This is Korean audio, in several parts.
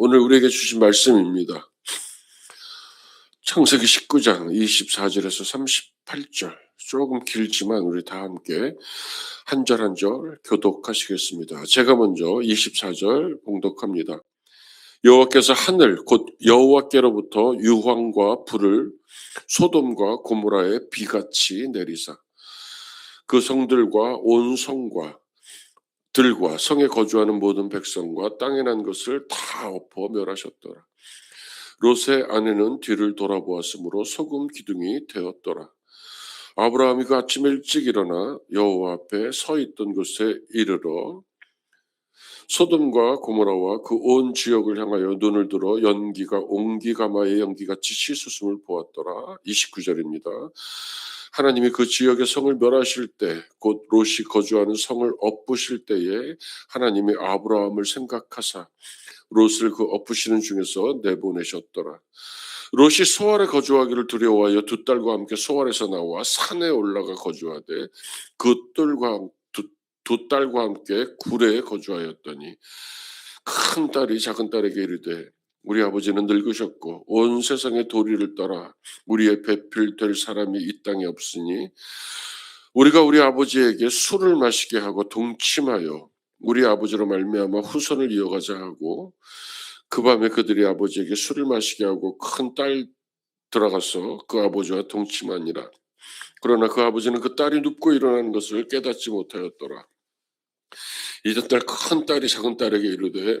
오늘 우리에게 주신 말씀입니다. 창세기 19장 24절에서 38절 조금 길지만 우리 다 함께 한 절 한 절 교독하시겠습니다. 제가 먼저 24절 봉독합니다. 여호와께서 하늘 곧 여호와께로부터 유황과 불을 소돔과 고모라에 비같이 내리사 그 성들과 온 성과 들과 성에 거주하는 모든 백성과 땅에 난 것을 다 엎어 멸하셨더라. 롯의 아내는 뒤를 돌아보았으므로 소금 기둥이 되었더라. 아브라함이 그 아침 일찍 일어나 여호와 앞에 서 있던 곳에 이르러 소돔과 고모라와 그 온 지역을 향하여 눈을 들어 연기가 옹기 가마의 연기같이 씻으심을 보았더라. 29절입니다. 하나님이 그 지역의 성을 멸하실 때, 곧 롯이 거주하는 성을 엎으실 때에 하나님이 아브라함을 생각하사 롯을 그 엎으시는 중에서 내보내셨더라. 롯이 소알에 거주하기를 두려워하여 두 딸과 함께 소알에서 나와 산에 올라가 거주하되 그 뜰과 두, 두 딸과 함께 굴에 거주하였더니 큰 딸이 작은 딸에게 이르되 우리 아버지는 늙으셨고 온 세상의 도리를 따라 우리의 배필될 사람이 이 땅에 없으니 우리가 우리 아버지에게 술을 마시게 하고 동침하여 우리 아버지로 말미암아 후손을 이어가자 하고 그 밤에 그들이 아버지에게 술을 마시게 하고 큰 딸 들어가서 그 아버지와 동침하니라. 그러나 그 아버지는 그 딸이 눕고 일어나는 것을 깨닫지 못하였더라. 이전 딸 큰 딸이 작은 딸에게 이르되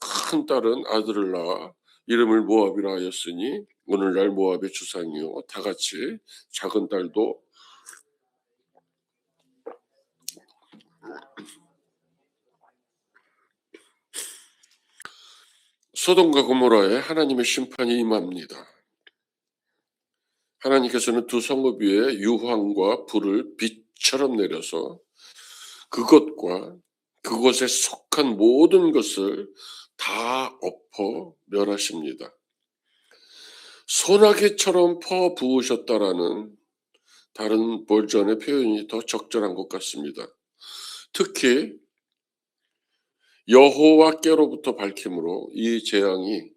큰 딸은 아들을 낳아 이름을 모압이라 하였으니 오늘날 모압의 주상이요 다 같이 작은 딸도 소돔과 고모라에 하나님의 심판이 임합니다. 하나님께서는 두 성읍 위에 유황과 불을 빛처럼 내려서 그것과 그것에 속한 모든 것을 다 엎어 멸하십니다. 소나기처럼 퍼 부으셨다라는 다른 버전의 표현이 더 적절한 것 같습니다. 특히 여호와께로부터 밝힘으로 이 재앙이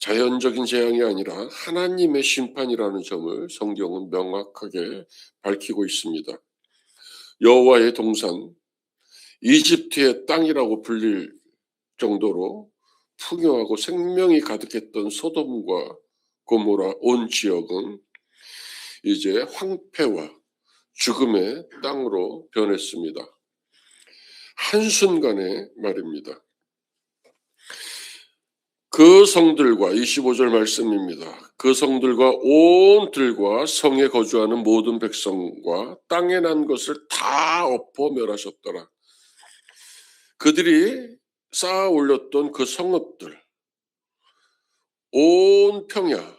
자연적인 재앙이 아니라 하나님의 심판이라는 점을 성경은 명확하게 밝히고 있습니다. 여호와의 동산 이집트의 땅이라고 불릴 정도로 풍요하고 생명이 가득했던 소돔과 고모라 온 지역은 이제 황폐와 죽음의 땅으로 변했습니다. 한순간에 말입니다. 그 성들과 25절 말씀입니다. 그 성들과 온 들과 성에 거주하는 모든 백성과 땅에 난 것을 다 엎어 멸하셨더라. 그들이 쌓아 올렸던 그 성읍들, 온 평야,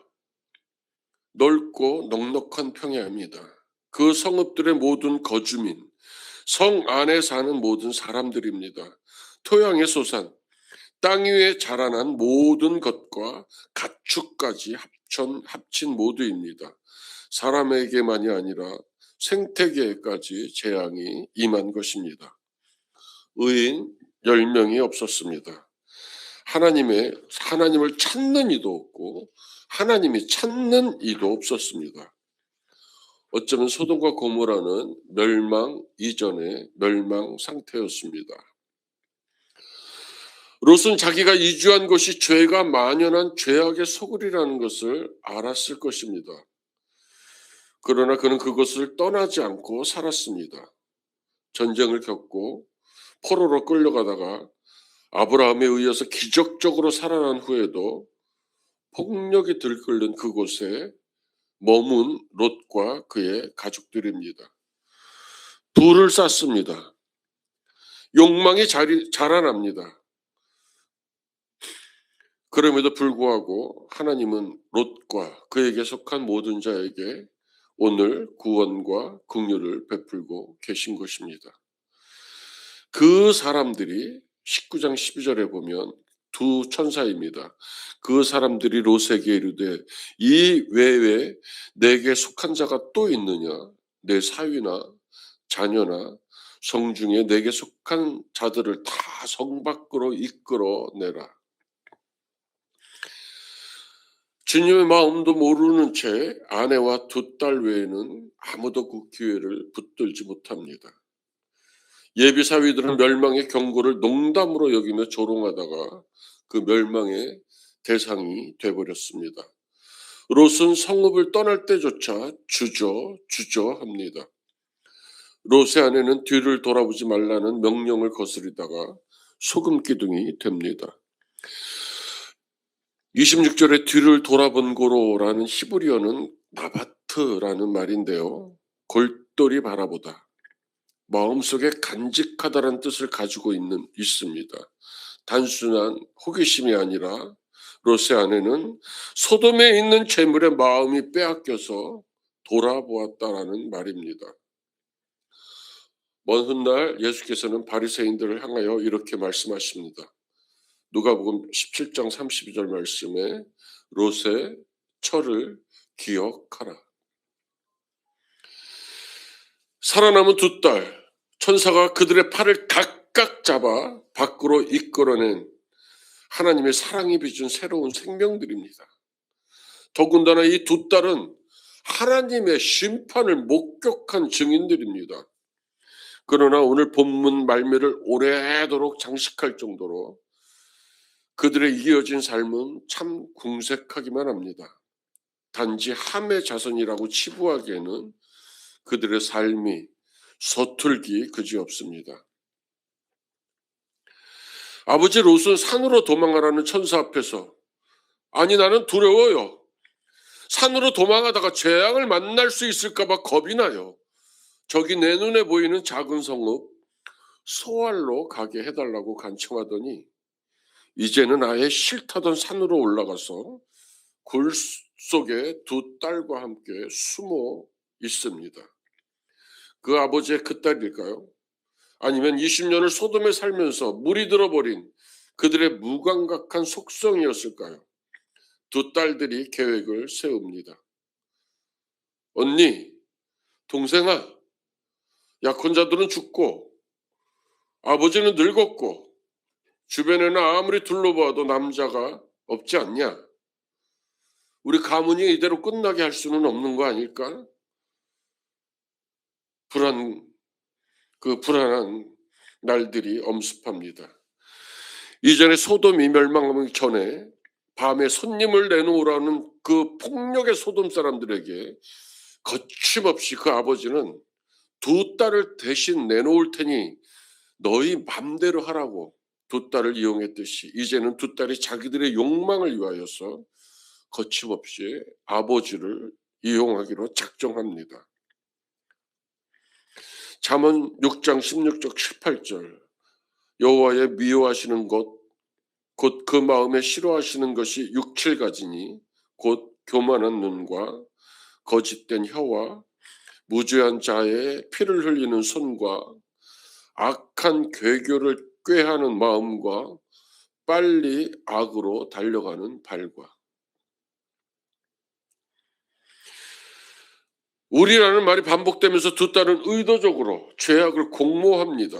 넓고 넉넉한 평야입니다. 그 성읍들의 모든 거주민, 성 안에 사는 모든 사람들입니다. 토양의 소산, 땅 위에 자라난 모든 것과 가축까지 합천, 합친 모두입니다. 사람에게만이 아니라 생태계까지 재앙이 임한 것입니다. 의인 10명이 없었습니다. 하나님의, 하나님을 찾는 이도 없고, 하나님이 찾는 이도 없었습니다. 어쩌면 소돔과 고모라는 멸망 이전의 멸망 상태였습니다. 롯은 자기가 이주한 곳이 죄가 만연한 죄악의 소굴이라는 것을 알았을 것입니다. 그러나 그는 그것을 떠나지 않고 살았습니다. 전쟁을 겪고 포로로 끌려가다가 아브라함에 의해서 기적적으로 살아난 후에도 폭력이 들끓는 그곳에 머문 롯과 그의 가족들입니다. 둘을 쌓습니다. 욕망이 자리, 자라납니다. 그럼에도 불구하고 하나님은 롯과 그에게 속한 모든 자에게 오늘 구원과 긍휼을 베풀고 계신 것입니다. 그 사람들이 19장 12절에 보면 두 천사입니다. 그 사람들이 롯에게 이르되 이 외에 내게 속한 자가 또 있느냐? 내 사위나 자녀나 성 중에 내게 속한 자들을 다 성 밖으로 이끌어 내라. 주님의 마음도 모르는 채 아내와 두 딸 외에는 아무도 그 기회를 붙들지 못합니다. 예비 사위들은 멸망의 경고를 농담으로 여기며 조롱하다가 그 멸망의 대상이 되어버렸습니다. 롯은 성읍을 떠날 때조차 주저 주저합니다. 롯의 아내는 뒤를 돌아보지 말라는 명령을 거스리다가 소금 기둥이 됩니다. 26절에 뒤를 돌아본 고로라는 히브리어는 나바트라는 말인데요. 골똘히 바라보다. 마음속에 간직하다라는 뜻을 가지고 있는 있습니다. 단순한 호기심이 아니라 롯의 아내는 소돔에 있는 재물의 마음이 빼앗겨서 돌아보았다라는 말입니다. 먼 훗날 예수께서는 바리새인들을 향하여 이렇게 말씀하십니다. 누가복음 17장 32절 말씀에 롯의 철을 기억하라. 살아남은 두 딸 천사가 그들의 팔을 각각 잡아 밖으로 이끌어낸 하나님의 사랑이 빚은 새로운 생명들입니다. 더군다나 이 두 딸은 하나님의 심판을 목격한 증인들입니다. 그러나 오늘 본문 말미를 오래도록 장식할 정도로 그들의 이어진 삶은 참 궁색하기만 합니다. 단지 함의 자손이라고 치부하기에는 그들의 삶이 서툴기 그지없습니다. 아버지 롯은 산으로 도망가라는 천사 앞에서 아니 나는 두려워요. 산으로 도망하다가 재앙을 만날 수 있을까봐 겁이 나요. 저기 내 눈에 보이는 작은 성읍 소알로 가게 해달라고 간청하더니 이제는 아예 싫다던 산으로 올라가서 굴 속에 두 딸과 함께 숨어 있습니다. 그 아버지의 그 딸일까요? 아니면 20년을 소돔에 살면서 물이 들어버린 그들의 무감각한 속성이었을까요? 두 딸들이 계획을 세웁니다. 언니, 동생아, 약혼자들은 죽고 아버지는 늙었고 주변에는 아무리 둘러봐도 남자가 없지 않냐? 우리 가문이 이대로 끝나게 할 수는 없는 거 아닐까? 불안 그 불안한 날들이 엄습합니다. 이전에 소돔이 멸망하기 전에 밤에 손님을 내놓으라는 그 폭력의 소돔 사람들에게 거침없이 그 아버지는 두 딸을 대신 내놓을 테니 너희 맘대로 하라고 두 딸을 이용했듯이 이제는 두 딸이 자기들의 욕망을 위하여서 거침없이 아버지를 이용하기로 작정합니다. 잠언 6장 16절 18절. 여호와의 미워하시는 것 곧 그 마음에 싫어하시는 것이 육칠 가지니 곧 교만한 눈과 거짓된 혀와 무죄한 자의 피를 흘리는 손과 악한 괴교를 꾀하는 마음과 빨리 악으로 달려가는 발과 우리라는 말이 반복되면서 두 딸은 의도적으로 죄악을 공모합니다.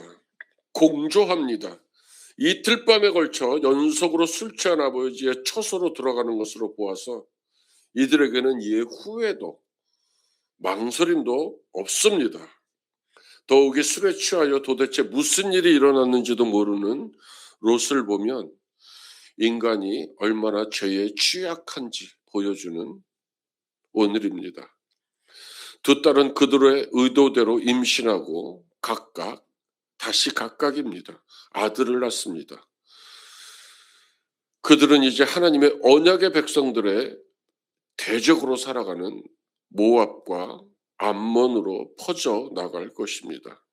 공조합니다. 이틀 밤에 걸쳐 연속으로 술 취한 아버지의 처소로 들어가는 것으로 보아서 이들에게는 이에 후회도 망설임도 없습니다. 더욱이 술에 취하여 도대체 무슨 일이 일어났는지도 모르는 롯을 보면 인간이 얼마나 죄에 취약한지 보여주는 오늘입니다. 두 딸은 그들의 의도대로 임신하고 각각 다시 각각입니다. 아들을 낳습니다. 그들은 이제 하나님의 언약의 백성들의 대적으로 살아가는 모압과 암몬으로 퍼져 나갈 것입니다.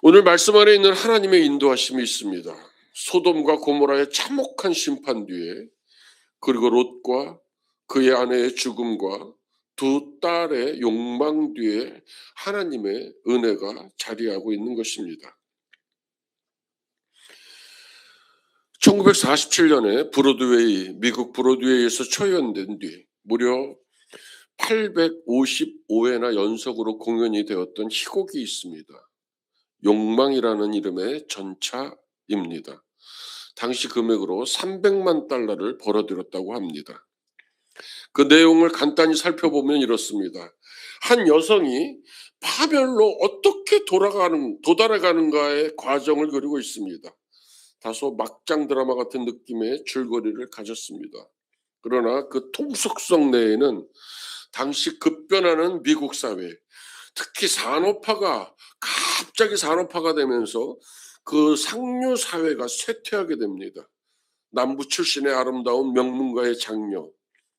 오늘 말씀 안에 있는 하나님의 인도하심이 있습니다. 소돔과 고모라의 참혹한 심판 뒤에 그리고 롯과 그의 아내의 죽음과 두 딸의 욕망 뒤에 하나님의 은혜가 자리하고 있는 것입니다. 1947년에 브로드웨이, 미국 브로드웨이에서 초연된 뒤 무려 855회나 연속으로 공연이 되었던 희곡이 있습니다. 욕망이라는 이름의 전차입니다. 당시 금액으로 300만 달러를 벌어들였다고 합니다. 그 내용을 간단히 살펴보면 이렇습니다. 한 여성이 파멸로 어떻게 돌아가는, 도달해가는가의 과정을 그리고 있습니다. 다소 막장 드라마 같은 느낌의 줄거리를 가졌습니다. 그러나 그 통속성 내에는 당시 급변하는 미국 사회, 특히 산업화가 갑자기 산업화가 되면서 그 상류 사회가 쇠퇴하게 됩니다. 남부 출신의 아름다운 명문가의 장녀,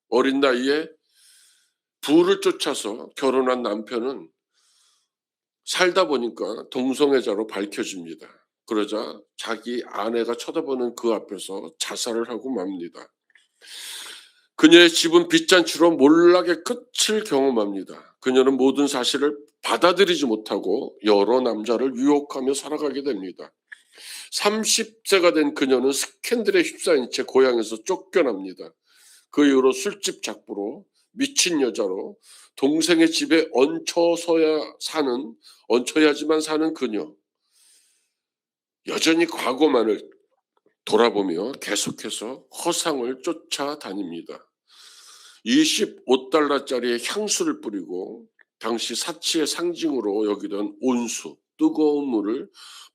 어린 나이에 부를 쫓아서 결혼한 남편은 살다 보니까 동성애자로 밝혀집니다. 그러자 자기 아내가 쳐다보는 그 앞에서 자살을 하고 맙니다. 그녀의 집은 빚잔치로 몰락의 끝을 경험합니다. 그녀는 모든 사실을 받아들이지 못하고 여러 남자를 유혹하며 살아가게 됩니다. 30세가 된 그녀는 스캔들에 휩싸인 채 고향에서 쫓겨납니다. 그 이후로 술집 작부로 미친 여자로 동생의 집에 얹혀서야 사는 얹혀야지만 사는 그녀 여전히 과거만을 돌아보며 계속해서 허상을 쫓아다닙니다. 25달러짜리의 향수를 뿌리고 당시 사치의 상징으로 여기던 온수, 뜨거운 물을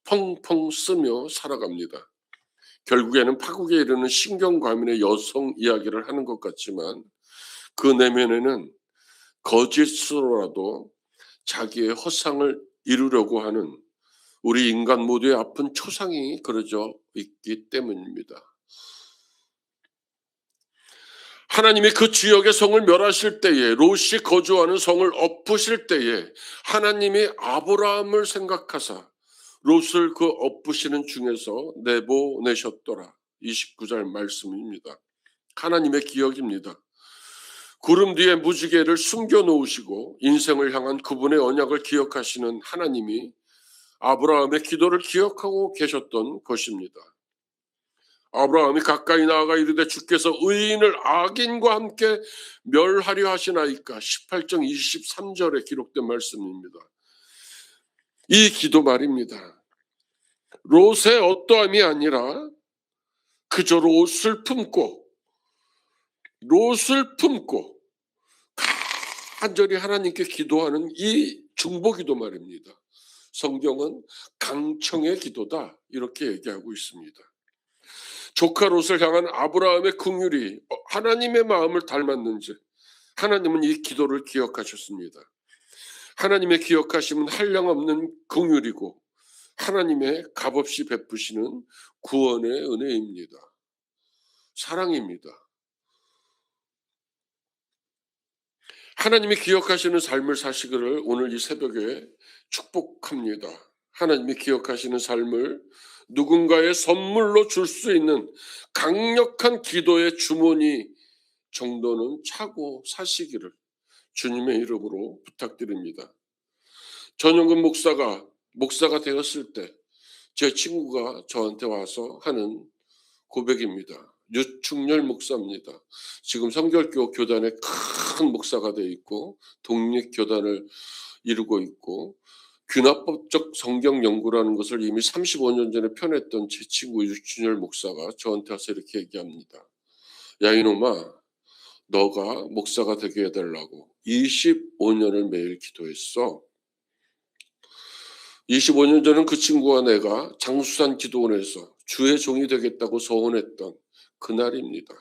펑펑 쓰며 살아갑니다. 결국에는 파국에 이르는 신경과민의 여성 이야기를 하는 것 같지만 그 내면에는 거짓으로라도 자기의 허상을 이루려고 하는 우리 인간 모두의 아픈 초상이 그려져 있기 때문입니다. 하나님이 그 지역의 성을 멸하실 때에 롯이 거주하는 성을 엎으실 때에 하나님이 아브라함을 생각하사 롯을 그 엎으시는 중에서 내보내셨더라. 29절 말씀입니다. 하나님의 기억입니다. 구름 뒤에 무지개를 숨겨 놓으시고 인생을 향한 그분의 언약을 기억하시는 하나님이 아브라함의 기도를 기억하고 계셨던 것입니다. 아브라함이 가까이 나아가 이르되 주께서 의인을 악인과 함께 멸하려 하시나이까 18장 23절에 기록된 말씀입니다. 이 기도 말입니다. 롯의 어떠함이 아니라 그저 롯을 품고 롯을 품고 간절히 하나님께 기도하는 이 중보기도 말입니다. 성경은 강청의 기도다 이렇게 얘기하고 있습니다. 조카 롯을 향한 아브라함의 긍휼이 하나님의 마음을 닮았는지 하나님은 이 기도를 기억하셨습니다. 하나님의 기억하심은 한량없는 긍휼이고 하나님의 값없이 베푸시는 구원의 은혜입니다. 사랑입니다. 하나님이 기억하시는 삶을 사시기를 오늘 이 새벽에 축복합니다. 하나님이 기억하시는 삶을 누군가의 선물로 줄 수 있는 강력한 기도의 주머니 정도는 차고 사시기를 주님의 이름으로 부탁드립니다. 전영근 목사가 목사가 되었을 때 제 친구가 저한테 와서 하는 고백입니다. 유충렬 목사입니다. 지금 성결교 교단의 큰 목사가 되어 있고 독립 교단을 이루고 있고 균합법적 성경 연구라는 것을 이미 35년 전에 펴냈던 제 친구 유충렬 목사가 저한테 와서 이렇게 얘기합니다. 야 이놈아 너가 목사가 되게 해달라고 25년을 매일 기도했어. 25년 전은 그 친구와 내가 장수산 기도원에서 주의 종이 되겠다고 소원했던 그날입니다.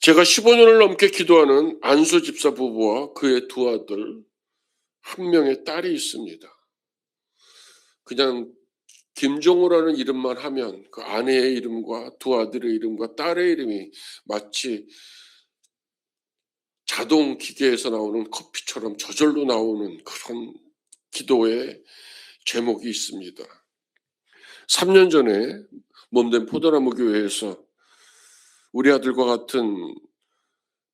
제가 15년을 넘게 기도하는 안수 집사 부부와 그의 두 아들 한 명의 딸이 있습니다. 그냥 김종우라는 이름만 하면 그 아내의 이름과 두 아들의 이름과 딸의 이름이 마치 자동 기계에서 나오는 커피처럼 저절로 나오는 그런 기도의 제목이 있습니다. 3년 전에 몸된 포도나무 교회에서 우리 아들과 같은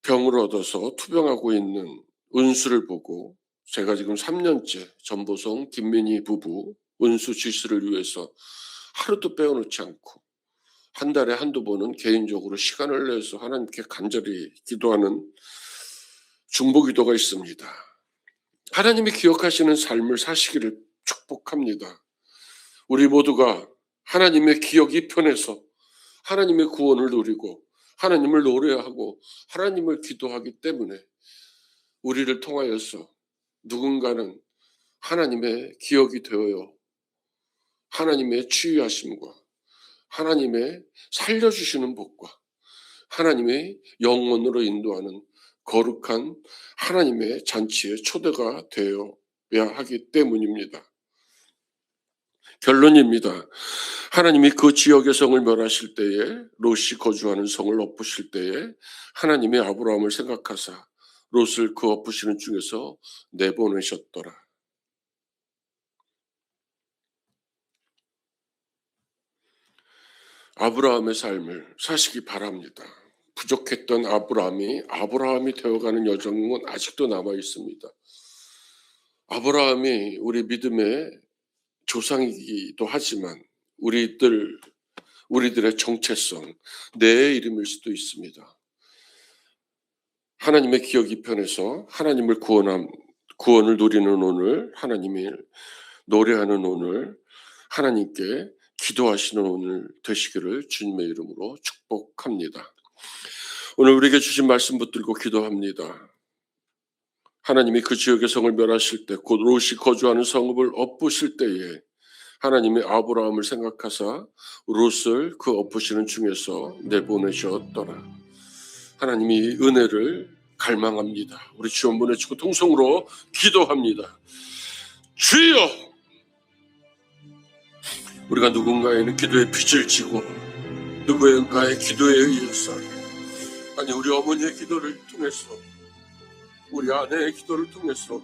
병을 얻어서 투병하고 있는 은수를 보고 제가 지금 3년째 전보성 김민희 부부 은수 지수를 위해서 하루도 빼어놓지 않고 한 달에 한두 번은 개인적으로 시간을 내서 하나님께 간절히 기도하는 중보 기도가 있습니다. 하나님이 기억하시는 삶을 사시기를 축복합니다. 우리 모두가 하나님의 기억이 편해서 하나님의 구원을 누리고 하나님을 노래하고 하나님을 기도하기 때문에 우리를 통하여서 누군가는 하나님의 기억이 되어요. 하나님의 치유하심과 하나님의 살려주시는 복과 하나님의 영원으로 인도하는 거룩한 하나님의 잔치의 초대가 되어야 하기 때문입니다. 결론입니다. 하나님이 그 지역의 성을 멸하실 때에 롯이 거주하는 성을 엎으실 때에 하나님이 아브라함을 생각하사 롯을 그 엎으시는 중에서 내보내셨더라. 아브라함의 삶을 사시기 바랍니다. 부족했던 아브라함이 아브라함이 되어가는 여정은 아직도 남아 있습니다. 아브라함이 우리 믿음의 조상이기도 하지만 우리들 우리들의 정체성 내 이름일 수도 있습니다. 하나님의 기억 이 편해서 하나님을 구원함 구원을 누리는 오늘 하나님이 노래하는 오늘 하나님께 기도하시는 오늘 되시기를 주님의 이름으로 축복합니다. 오늘 우리에게 주신 말씀 붙들고 기도합니다. 하나님이 그 지역의 성을 멸하실 때, 곧 롯이 거주하는 성읍을 엎으실 때에 하나님이 아브라함을 생각하사 롯을 그 엎으시는 중에서 내보내셨더라. 하나님이 은혜를 갈망합니다. 우리 주원 보내주고 통성으로 기도합니다. 주여! 우리가 누군가에는 기도의 빚을 지고 누구인가의 기도에 의해서 아니 우리 어머니의 기도를 통해서 우리 아내의 기도를 통해서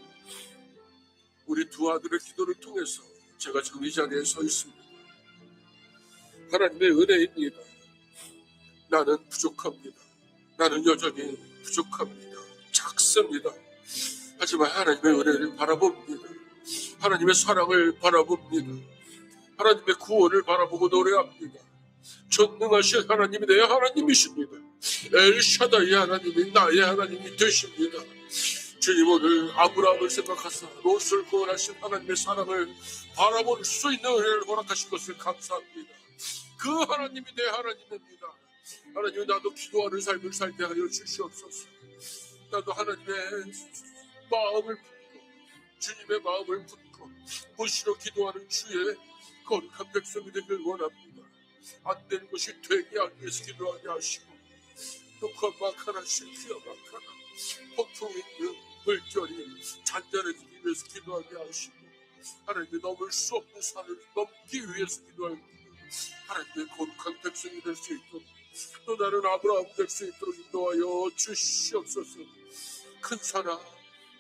우리 두 아들의 기도를 통해서 제가 지금 이 자리에 서 있습니다. 하나님의 은혜입니다. 나는 부족합니다. 나는 여전히 부족합니다. 작습니다. 하지만 하나님의 은혜를 바라봅니다. 하나님의 사랑을 바라봅니다. 하나님의 구원을 바라보고 노래합니다. 전능하신 하나님이 내 하나님이십니다. 엘샤다의 하나님이 나의 하나님이 되십니다. 주님 오늘 아브라함을 생각하사 롯을 구원하신 하나님의 사랑을 바라볼 수 있는 은혜를 허락하신 것을 감사합니다. 그 하나님이 내 하나님입니다. 하나님 나도 기도하는 삶을 살게 하여 주시옵소서. 나도 하나님의 마음을 품고 주님의 마음을 품고 무시로 기도하는 주의 거룩한 백성이 되길 원합니다. 안 되는 것이 되게 하기 위해서 기도하게 하시고 또 막하나 실피어 막하나 폭풍 있는 물결이 잔잔해지기 위해서 기도하게 하시고 하나님의 넘을 수 없는 산을 넘기 위해서 기도합니다. 하나님의 거룩한 백성이 될 수 있도록 또 다른 아브라함 될 수 있도록 인도하여 주시옵소서 큰 사랑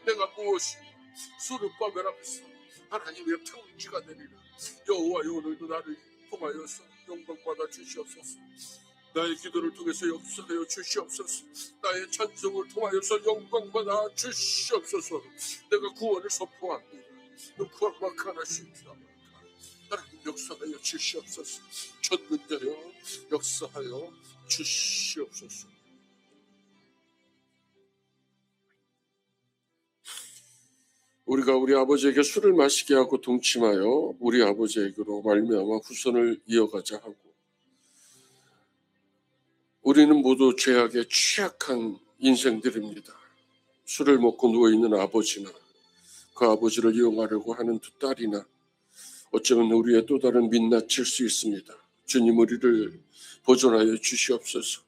내가 무엇이 수르바벨 앞에서 하나님의 평지가 되리라 여호와여 오늘도 나를 통하여서 영광받아 주시옵소서. 나의 기도를 통해서 역사하여 주시옵소서. 나의 찬송을 통하여서 영광받아 주시옵소서. 내가 구원을 선포합니다. 누구와 막하나십니다. 하나님 역사하여 주시옵소서. 쳤는데요 역사하여 주시옵소서 우리가 우리 아버지에게 술을 마시게 하고 동침하여 우리 아버지에게로 말미암아 후손을 이어가자 하고 우리는 모두 죄악에 취약한 인생들입니다. 술을 먹고 누워 있는 아버지나 그 아버지를 이용하려고 하는 두 딸이나 어쩌면 우리의 또 다른 민낯일 수 있습니다. 주님 우리를 보존하여 주시옵소서.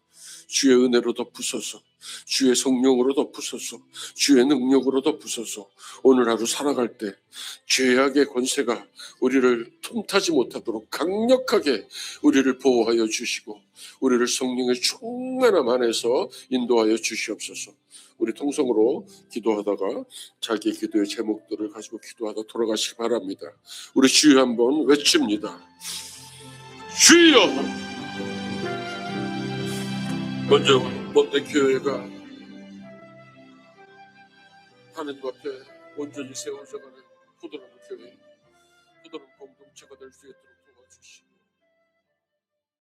주의 은혜로 덮으소서. 주의 성령으로 덮으소서. 주의 능력으로 덮으소서. 오늘 하루 살아갈 때 죄악의 권세가 우리를 틈타지 못하도록 강력하게 우리를 보호하여 주시고 우리를 성령의 충만함 안에서 인도하여 주시옵소서. 우리 통성으로 기도하다가 자기 기도의 제목들을 가지고 기도하다 돌아가시기 바랍니다. 우리 주여 한번 외칩니다. 주여 먼저 먼저 교회가 하나님 앞에 온전히 세워져가는 부드러운 교회 부드러운 공동체가 될 수 있도록